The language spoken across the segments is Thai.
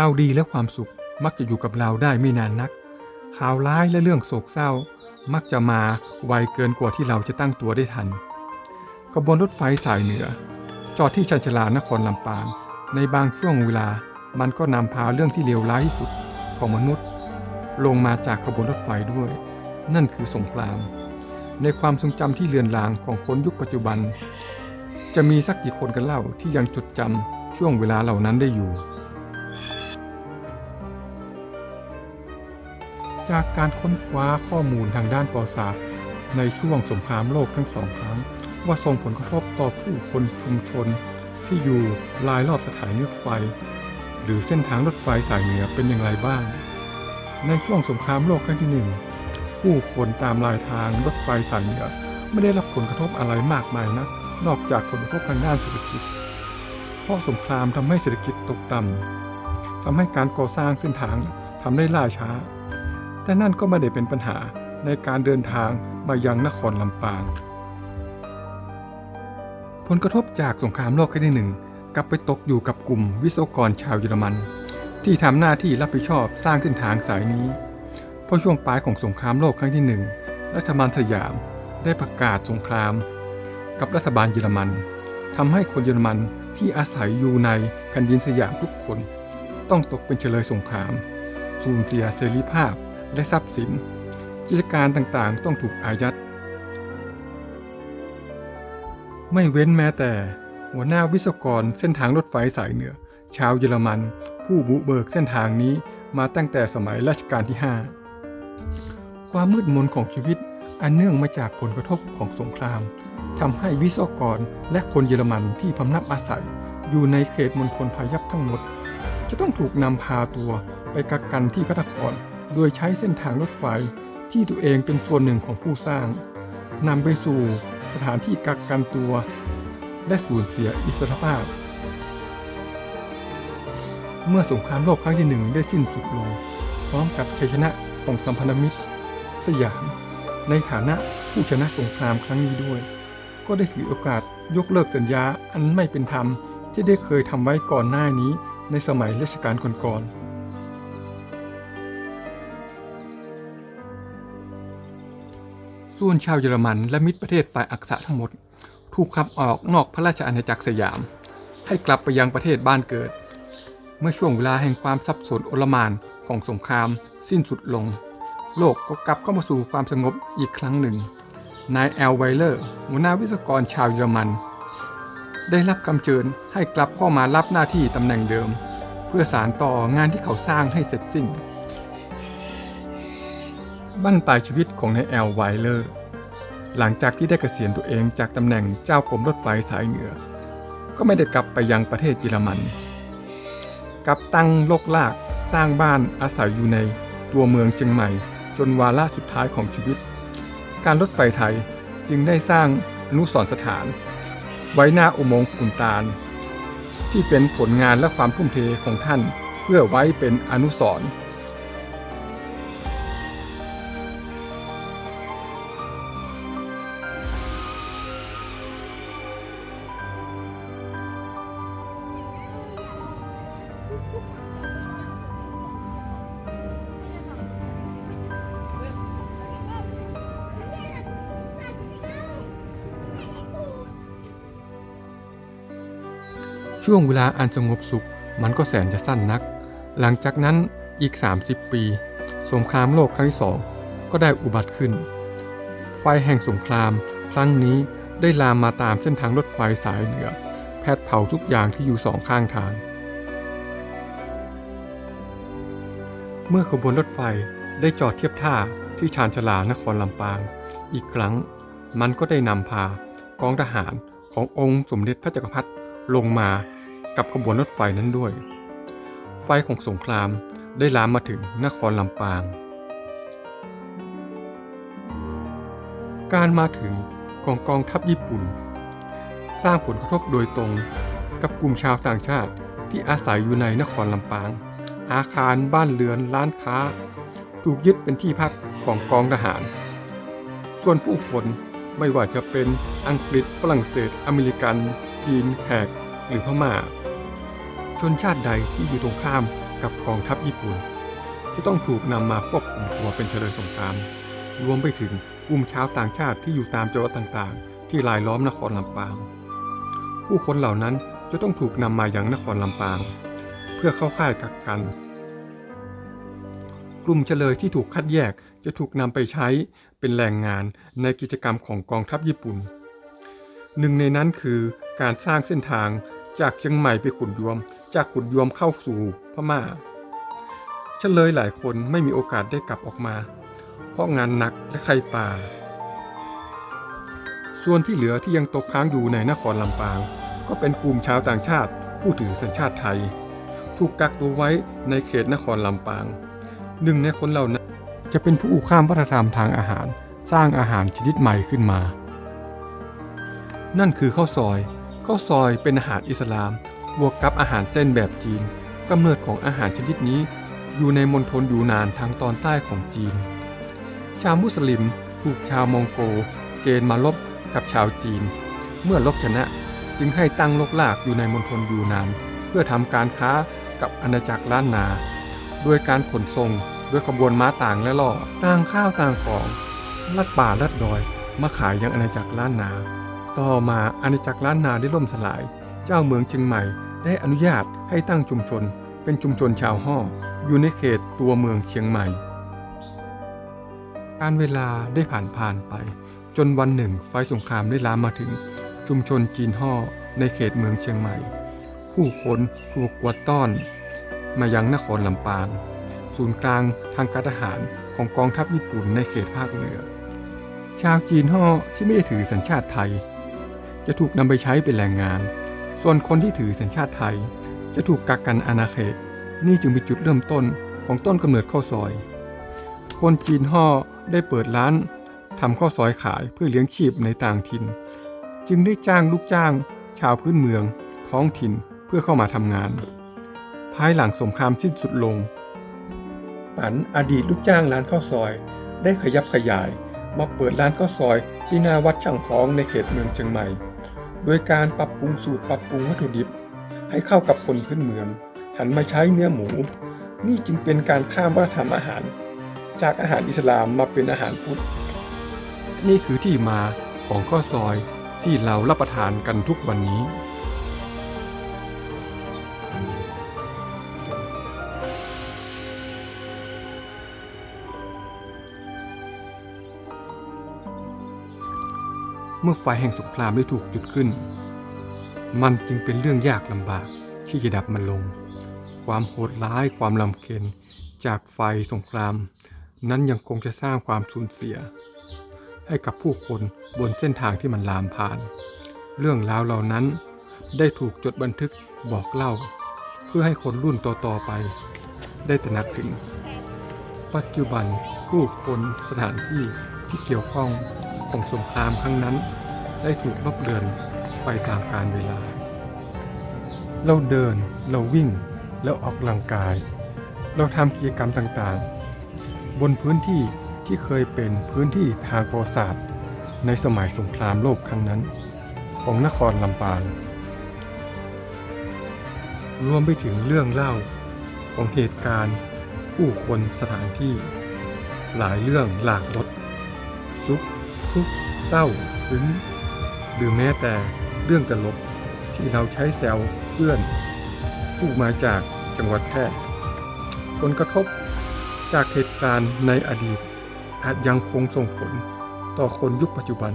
ข่าวดีและความสุขมักจะอยู่กับเราได้ไม่นานนัก ข่าวร้ายและเรื่องโศกเศร้า มักจะมาไวเกินกว่าที่เราจะตั้งตัวได้ทัน ขบวนรถไฟสายเหนือ จอดที่ชันชลานครลำปาง ในบางช่วงเวลามันก็นำพาเรื่องที่เลวร้ายที่สุดของมนุษย์ ลงมาจากขบวนรถไฟด้วย นั่นคือสงคราม ในความทรงจำที่เลือนลางของคนยุคปัจจุบัน จะมีสักกี่คนกันเล่าที่ยังจดจำช่วงเวลาเหล่านั้นได้อยู่ จากการค้นคว้าข้อมูลทางด้านประวัติศาสตร์ในช่วงสงครามโลกทั้งสองครั้ง ว่าส่งผลกระทบต่อผู้คนชุมชน ที่อยู่รายรอบสถานีรถไฟ หรือเส้นทางรถไฟสายเหนือเป็นอย่างไรบ้าง ในช่วงสงครามโลกครั้งที่หนึ่งผู้คนตามรายทางรถไฟสายเหนือไม่ได้รับผลกระทบอะไรมากมายนะักนอกจากผลกระทบทางด้านเศรษฐกิจ เพราะสงครามทำให้เศรษฐกิจตกต่ำทำให้การก่อสร้างเส้นทางทำได้ล่าช้า แต่นั่นก็ไม่ได้เป็นปัญหาในการเดินทางมายังนครลำปาง ผลกระทบจากสงครามโลกครั้งที่หนึ่งกลับไปตกอยู่กับกลุ่มวิศวกรชาวเยอรมัน ที่ทำหน้าที่รับผิดชอบสร้างเส้นทางสายนี้เพราะช่วงปลายของสงครามโลกครั้งที่หนึ่งรัฐบาลสยามได้ประกาศสงคราม กับรัฐบาลเยอรมันทำให้คนเยอรมันที่อาศัยอยู่ในแผ่นดินสยามทุกคน ต้องตกเป็นเฉลยสงครามสูญเสียเสรีภาพ และทรัพย์สิน กิจการต่างๆ ต้องถูกอายัด ไม่เว้นแม้แต่ หัวหน้าวิศวกรเส้นทางรถไฟสายเหนือ ชาวเยอรมัน ผู้บุเบิกเส้นทางนี้มาตั้งแต่สมัยรัชกาลที่ 5 ความมืดมนของชีวิตอันเนื่องมาจากผลกระทบของสงครามทำให้วิศวกรและคนเยอรมันที่พำนักอาศัย อยู่ในเขตมณฑลพายัพทั้งหมด จะต้องถูกนำพาตัวไปกักกันที่พระนคร โดยใช้เส้นทางรถไฟที่ตัวเองเป็นส่วนหนึ่งของผู้สร้างนำไปสู่สถานที่กักกันตัว และสูญเสียอิสรภาพ เมื่อสงครามโลกครั้งที่หนึ่งได้สิ้นสุดลง พร้อมกับชัยชนะของสัมพันธมิตร สยาม ในฐานะผู้ชนะสงครามครั้งนี้ด้วย ก็ได้ถือโอกาสยกเลิกสัญญาอันไม่เป็นธรรมที่ได้เคยทำไว้ก่อนหน้านี้ในสมัยรัชกาลก่อนๆ ส่วนชาวเยอรมันและมิตรประเทศฝ่ายอักษะทั้งหมด ถูกขับออกนอกพระราชอาณาจักรสยาม ให้กลับไปยังประเทศบ้านเกิด เมื่อช่วงเวลาแห่งความสับสนโอลมานของสงคราม สิ้นสุดลง โลกก็กลับเข้ามาสู่ความสงบอีกครั้งหนึ่ง นายแอลไวเลอร์หัวหน้าวิศวกรชาวเยอรมัน ได้รับคำเชิญให้กลับเข้ามารับหน้าที่ตำแหน่งเดิม เพื่อสารต่องานที่เขาสร้างให้เสร็จสิ้น บั้นปลายชีวิตของนายแอลไวเลอร์ หลังจากที่ได้เกษียณตัวเองจากตำแหน่งเจ้ากรมรถไฟสายเหนือ ก็ไม่ได้กลับไปยังประเทศเยอรมัน กลับตั้งโลกลากสร้างบ้านอาศัยอยู่ในตัวเมืองเชียงใหม่ จนวาระสุดท้ายของชีวิต การรถไฟไทยจึงได้สร้างอนุสรสถาน ไว้หน้าอุโมงค์ขุนตาล ที่เป็นผลงานและความทุ่มเทของท่าน เพื่อไว้เป็นอนุสรณ์ ช่วงเวลาอันสงบสุขมันก็แสนจะสั้นนัก หลังจากนั้นอีก 30 ปี สงครามโลกครั้งที่สองก็ได้อุบัติขึ้น ไฟแห่งสงครามครั้งนี้ได้ลามมาตามเส้นทางรถไฟสายเหนือแผดเผาทุกอย่างที่อยู่สองข้างทาง เมื่อขบวนรถไฟได้จอดเทียบท่าที่ชานชลานครลำปาง อีกครั้งมันก็ได้นำพากองทหารขององค์สมเด็จพระจักรพรรดิลงมา กับขบวนรถไฟนั้นด้วย ไฟของสงครามได้ลามมาถึงนครลำปาง การมาถึงของกองทัพญี่ปุ่น สร้างผลกระทบโดยตรงกับกลุ่มชาวต่างชาติที่อาศัยอยู่ในนครลำปาง อาคารบ้านเรือนร้านค้า ถูกยึดเป็นที่พักของกองทหาร ส่วนผู้คนไม่ว่าจะเป็นอังกฤษฝรั่งเศส อเมริกัน จีนแขกหรือพม่า ชนชาติใดที่อยู่ตรงข้ามกับกองทัพญี่ปุ่น จะต้องถูกนำมาควบคุมตัวเป็นเฉลยสงคราม รวมไปถึงกลุ่มชาวต่างชาติที่อยู่ตามจังหวัดต่างๆ ที่รายล้อมนครลำปาง ผู้คนเหล่านั้นจะต้องถูกนำมายังนครลำปาง เพื่อเข้าค่ายกักกัน กลุ่มเฉลยที่ถูกคัดแยกจะถูกนำไปใช้เป็นแรงงานในกิจกรรมของกองทัพญี่ปุ่น หนึ่งในนั้นคือการสร้างเส้นทาง จากเชียงใหม่ไปขุนยวม จากขุนยวมเข้าสู่พม่าเฉลยหลายคนไม่มีโอกาสได้กลับออกมา เพราะงานหนักและไข้ป่า ส่วนที่เหลือที่ยังตกค้างอยู่ในนครลำปาง ก็เป็นกลุ่มชาวต่างชาติ ผู้ถือสัญชาติไทย ถูกกักตัวไว้ในเขตนครลำปาง หนึ่งในคนเหล่านั้นจะเป็นผู้ข้ามวัฒนธรรมทางอาหาร สร้างอาหารชนิดใหม่ขึ้นมา นั่นคือข้าวซอย ข้าวซอยเป็นอาหารอิสลาม บวกกับอาหารเส้นแบบจีนกำเนิดของอาหารชนิดนี้ อยู่ในมณฑลยูนานทางตอนใต้ของจีน ชาวมุสลิมถูกชาวมองโกเกณฑ์มาลบกับชาวจีน เมื่อลบชนะจึงให้ตั้งลกลากอยู่ในมณฑลยูนาน เพื่อทำการค้ากับอาณาจักรล้านนาโดยการขนส่งด้วยขบวนม้าต่างและล่อต่างข้าวต่างของลัดป่าลัดดอย มาขายยังอาณาจักรล้านนา ต่อมาอาณาจักรล้านนาได้ล่มสลาย เจ้าเมืองเชียงใหม่ได้อนุญาตให้ตั้งชุมชน เป็นชุมชนชาวฮ่ออยู่ในเขตตัวเมืองเชียงใหม่ การเวลาได้ผ่านผ่านไป จนวันหนึ่งไฟสงครามได้ลามมาถึง ชุมชนจีนฮ่อในเขตเมืองเชียงใหม่ ผู้คนถูกกวดต้อน มายังนครลำปาง ศูนย์กลางทางการทหารของกองทัพญี่ปุ่นในเขตภาคเหนือ ชาวจีนฮ่อที่ไม่ได้ถือสัญชาติไทย จะถูกนำไปใช้เป็นแรงงาน ส่วนคนที่ถือสัญชาติไทย จะถูกกักกันอาณาเขต นี่จึงเป็นจุดเริ่มต้นของต้นกำเนิดข้าวซอย คนจีนฮ่อได้เปิดร้านทำข้าวซอยขายเพื่อเลี้ยงชีพในต่างถิ่น จึงได้จ้างลูกจ้าง ชาวพื้นเมือง ท้องถิ่นเพื่อเข้ามาทำงาน ภายหลังสงครามสิ้นสุดลง ปันอดีตลูกจ้างร้านข้าวซอย ได้ขยับขยายมาเปิดร้านข้าวซอยที่หน้าวัดช่างทองในเขตเมืองเชียงใหม่ โดยการปรับปรุงสูตรปรับปรุงวัตถุดิบ ให้เข้ากับคนพื้นเมือง หันมาใช้เนื้อหมู นี่จึงเป็นการข้ามวัฒนธรรมอาหาร จากอาหารอิสลามมาเป็นอาหารพุทธ นี่คือที่มาของข้าวซอยที่เรารับประทานกันทุกวันนี้ เมื่อไฟแห่งสงครามได้ถูกจุดขึ้น มันจึงเป็นเรื่องยากลำบากที่จะดับมันลง ความโหดร้ายความลำเค็ญจากไฟสงคราม นั้นยังคงจะสร้างความสูญเสีย ให้กับผู้คนบนเส้นทางที่มันลามผ่าน เรื่องราวเหล่านั้นได้ถูกจดบันทึกบอกเล่า เพื่อให้คนรุ่นต่อๆไป ได้ตระหนักถึง ปัจจุบันผู้คนสถานที่ที่เกี่ยวข้อง ของสงครามครั้งนั้น ได้ถูกลบเลือนไปตามกาลเวลา เราเดินเราวิ่งแล้วออกกำลังกาย เราทำกิจกรรมต่างๆ บนพื้นที่ที่เคยเป็นพื้นที่ทางประวัติศาสตร์ ในสมัยสงครามโลกครั้งนั้น ของนครลำปางรวมไปถึงเรื่องเล่าของเหตุการณ์ ผู้คนสถานที่ หลายเรื่องหลากรสสุข ทุกข์เศร้าซึ้งหรือแม้แต่เรื่องตลกที่เราใช้แซวเพื่อนผู้มาจากจังหวัดแพร่ผลกระทบจากเหตุการณ์ในอดีต อาจยังคงส่งผลต่อคนยุคปัจจุบัน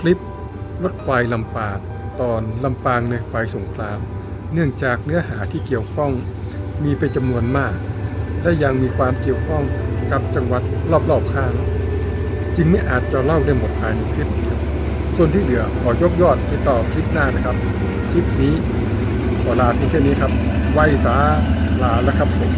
คลิปรถไฟลำปางตอนลำปางในไฟสงคราม เนื่องจากเนื้อหาที่เกี่ยวข้อง มีเป็นจำนวนมาก และยังมีความเกี่ยวข้องกับจังหวัดรอบๆข้าง จึงไม่อาจจะเล่าได้หมดภายในคลิป ส่วนที่เหลือขอยกยอดไปต่อคลิปหน้านะครับ คลิปนี้ขอลาเพียงแค่นี้ครับ ไว้สาลาแล้วครับผม